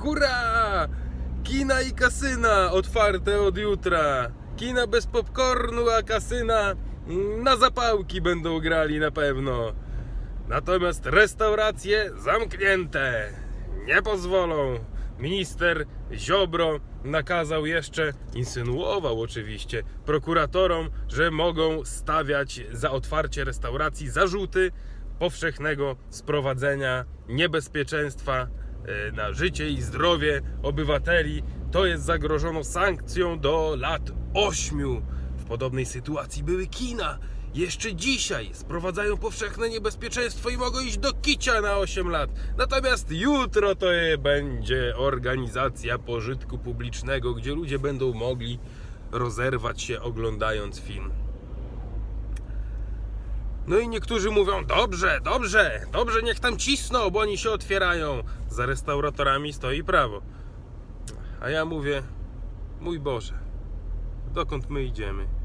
Hurra! Kina i kasyna otwarte od jutra. Kina bez popcornu, a kasyna na zapałki będą grali na pewno. Natomiast restauracje zamknięte. Nie pozwolą. Minister Ziobro nakazał jeszcze, insynuował oczywiście, prokuratorom, że mogą stawiać za otwarcie restauracji zarzuty powszechnego sprowadzenia niebezpieczeństwa na życie i zdrowie obywateli. To jest zagrożono sankcją do lat 8. W podobnej sytuacji były kina. Jeszcze dzisiaj sprowadzają powszechne niebezpieczeństwo i mogą iść do kicia na 8 lat. Natomiast jutro to będzie organizacja pożytku publicznego, gdzie ludzie będą mogli rozerwać się oglądając film. No i niektórzy mówią, dobrze, dobrze, dobrze, niech tam cisną, bo oni się otwierają. Za restauratorami stoi prawo. A ja mówię, mój Boże, dokąd my idziemy?